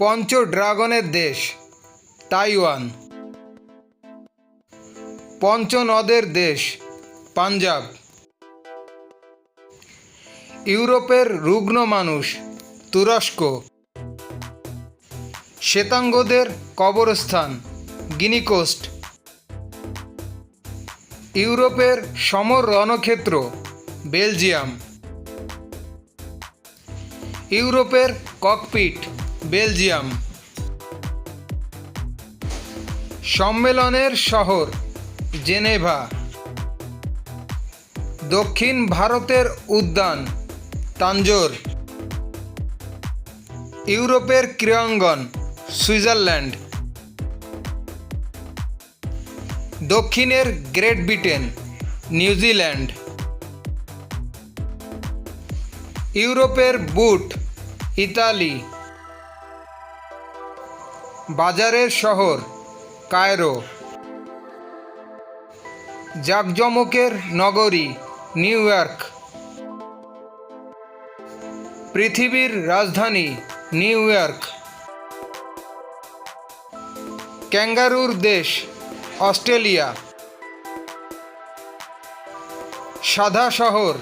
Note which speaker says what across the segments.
Speaker 1: পঞ্চ ড্রাগনের দেশ, তাইওয়ান। পঞ্চ নদের দেশ, পাঞ্জাব। ইউরোপের রুগ্ন মানুষ, তুরস্ক। শ্বেতাঙ্গদের কবরস্থান, গিনিকোস্ট। ইউরোপের সমর রণক্ষেত্র, বেলজিয়াম। ইউরোপের ককপিট বেলজিয়াম। সম্মেলনের শহর, জেনেভা। দক্ষিণ ভারতের উদ্যান, তাঞ্জোর। ইউরোপের ক্রীড়াঙ্গন, সুইজারল্যান্ড। দক্ষিণের গ্রেট ব্রিটেন, নিউজিল্যান্ড। ইউরোপের বুট, ইতালি। বাজারের শহর, কায়রো। জাকজমকের নগরী, নিউ ইয়র্ক। পৃথিবীর রাজধানী, নিউ ইয়র্ক। ক্যাঙ্গারুর দেশ, অস্ট্রেলিয়া। সাদা শহর,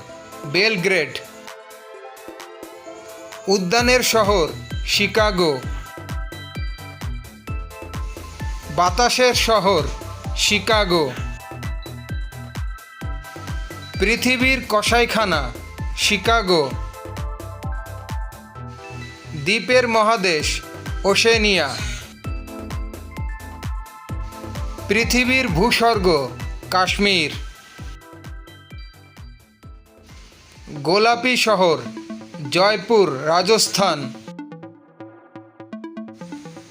Speaker 1: বেলগ্রেড। উদ্যানের শহর, শিকাগো। বাতাসের শহর, শিকাগো। পৃথিবীর কসাইখানা, শিকাগো। দ্বীপের মহাদেশ, ওশেনিয়া। পৃথিবীর ভূস্বর্গ, কাশ্মীর। গোলাপি শহর, জয়পুর, রাজস্থান।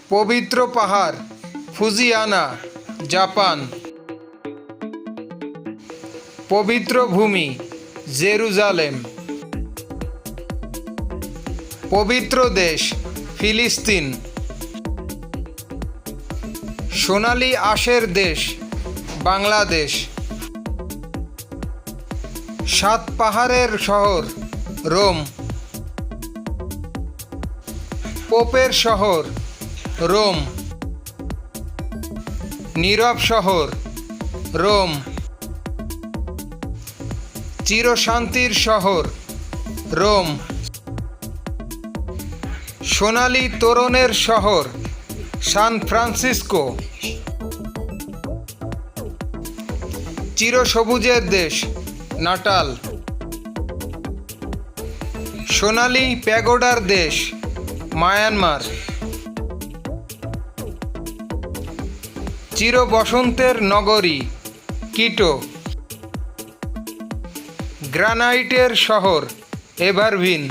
Speaker 1: পবিত্র পাহাড় ফুজিয়ানা, জাপান। পবিত্র ভূমি, জেরুজালেম। পবিত্র দেশ, ফিলিস্তিন। সোনালী আশের দেশ, বাংলাদেশ। সাত পাহাড়ের শহর, রোম। পোপের শহর, রোম। নীরব শহর, রোম। চিরশান্তির শহর, রোম। সোনালি তোরণের শহর, সান ফ্রান্সিসকো। চিরসবুজের দেশ, নাটাল। সোনালি প্যাগোডার দেশ, মায়ানমার। চির বসন্তের নগরী, কিটো। গ্রানাইটের শহর, এভারভিন।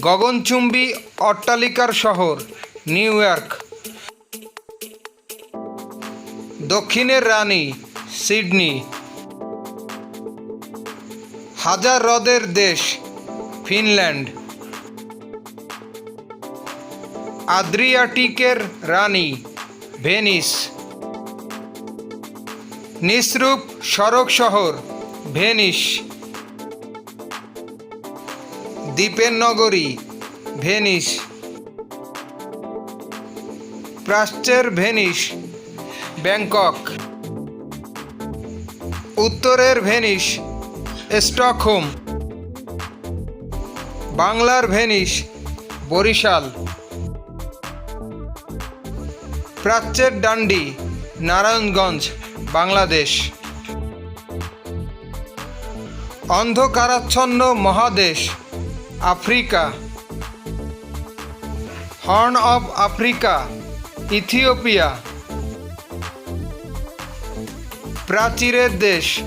Speaker 1: গগনচুম্বী অট্টালিকার শহর, নিউ ইয়র্ক। দক্ষিণের রানী, সিডনি। হাজার হ্রদের দেশ, ফিনল্যান্ড। আদ্রিয়াটিকের রানী, ভেনিস। নিসরূপ সড়ক শহর ভেনিস। দ্বীপের নগরী ভেনিস। প্রাচ্যের ভেনিস, ব্যাংকক। উত্তরের ভেনিস, স্টকহোম। বাংলার ভেনিস, বরিশাল। প্রাচ্যের ডান্ডি, নারায়ণগঞ্জ, বাংলাদেশ। অন্ধকারাচ্ছন্ন মহাদেশ, Africa. Horn of Africa, Ethiopia. প্রাচীরের দেশ,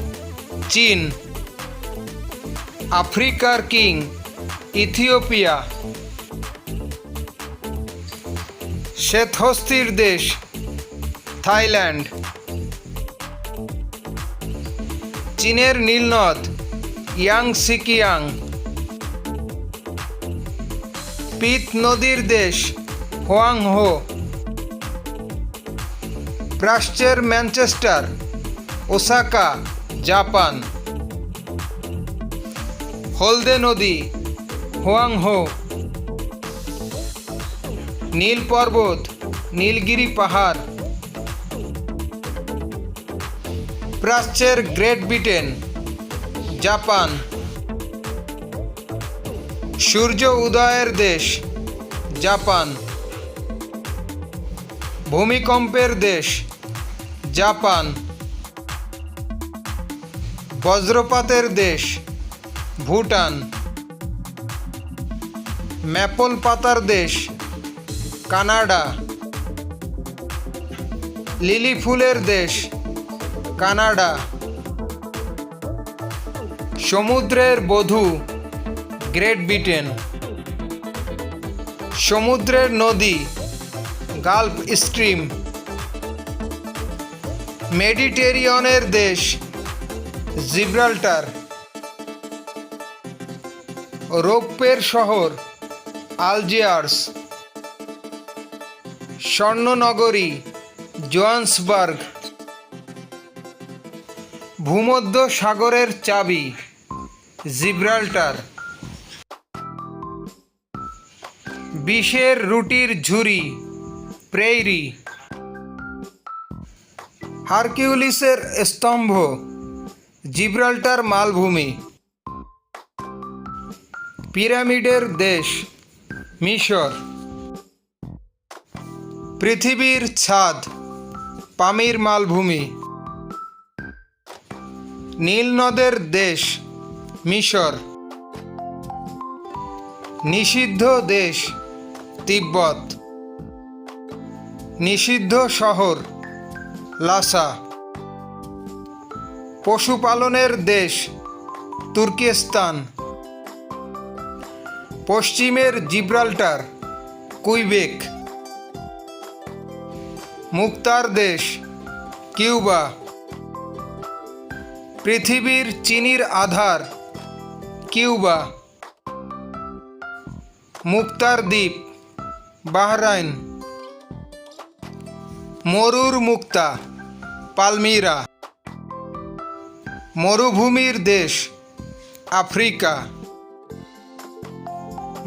Speaker 1: চীন। আফ্রিকার কিং, ইথিওপিয়া। শ্বেতহস্তির দেশ, থাইল্যান্ড। চীনের নীলনদ ইয়াং সিকিয়াং। পিত নদীর দেশ, হোয়াংহো। প্রাচ্যের ম্যানচেস্টার, ওসাকা, জাপান। হলদে নদী, হোয়াংহো। নীল পর্বত, নীলগিরি পাহাড়। প্রাচ্যের গ্রেট ব্রিটেন, জাপান। সূর্য উদয়ের দেশ, জাপান। ভূমিকম্পের দেশ, জাপান। বজ্রপাতের দেশ, ভুটান। ম্যাপল পাতার দেশ কানাডা। লিলি ফুলের দেশ, কানাডা। সমুদ্রের বধূ, গ্রেট ব্রিটেন। সমুদ্রের নদী, গালফ স্ট্রিম। মেডিটেরিয়নের দেশ, জিব্রাল্টার। রৌপ্যের শহর, আলজিয়ার্স। স্বর্ণনগরী, জোহান্সবার্গ। ভূমধ্য সাগরের চাবি, জিব্রাল্টার। বিষের রুটির ঝুরি প্রেইরি। হারকিউলিসের স্তম্ভ, জিব্রাল্টার মালভূমি। পিরামিডের দেশ, মিশর। পৃথিবীর ছাদ, পামির মালভূমি। নীল নদের দেশ, মিশর। নিষিদ্ধ দেশ, তিব্বত। নিষিদ্ধ শহর, লাসা। পশুপালনের দেশ, তুর্কিস্তান। পশ্চিমের জিব্রাল্টার, কুইবেক। মুক্তার দেশ, কিউবা। পৃথিবীর চিনির আধার, কিউবা। মুক্তার দ্বীপ, বাহরাইন। মরুর মুক্তা, পালমিরা। মরুভূমির দেশ, আফ্রিকা।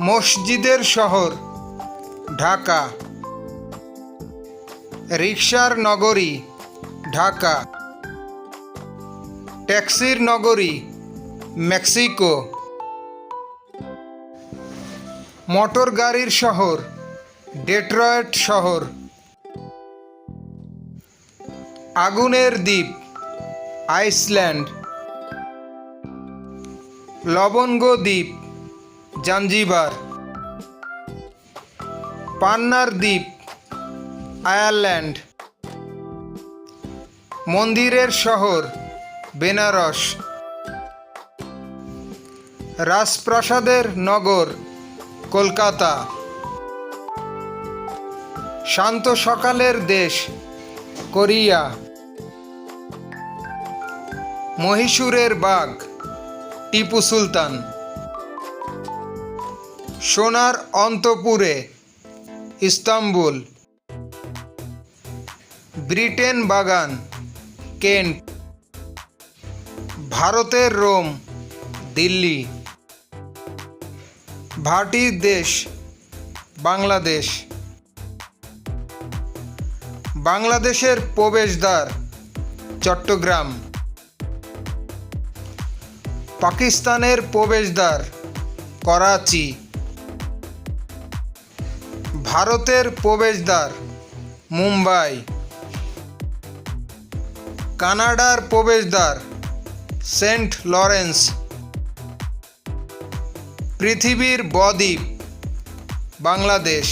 Speaker 1: মসজিদের শহর, ঢাকা। রিক্সার নগরী, ঢাকা। ট্যাক্সির নগরী, মেক্সিকো। মোটর গাড়ির শহর, ডেট্রয়েট শহর। আগুনের দ্বীপ, আইসল্যান্ড। লবঙ্গ দ্বীপ, জাঞ্জিবার। পান্নার দ্বীপ আয়ারল্যান্ড। মন্দিরের শহর বেনারস। রাজপ্রাসাদের নগর কলকাতা। শান্ত সকালের দেশ কোরিয়া। মহীশূরের বাঘ টিপু সুলতান। সোনার অন্তপুরে ইস্তাম্বুল। ব্রিটেন বাগান, কেন্ট। ভারতের রোম, দিল্লি। ভাটির দেশ, বাংলাদেশ। বাংলাদেশের প্রবেশদ্বার, চট্টগ্রাম। পাকিস্তানের প্রবেশদ্বার, করাচি। ভারতের প্রবেশদ্বার, মুম্বাই। কানাডার প্রবেশদ্বার সেন্ট লরেন্স। পৃথিবীর বদ্বীপ বাংলাদেশ।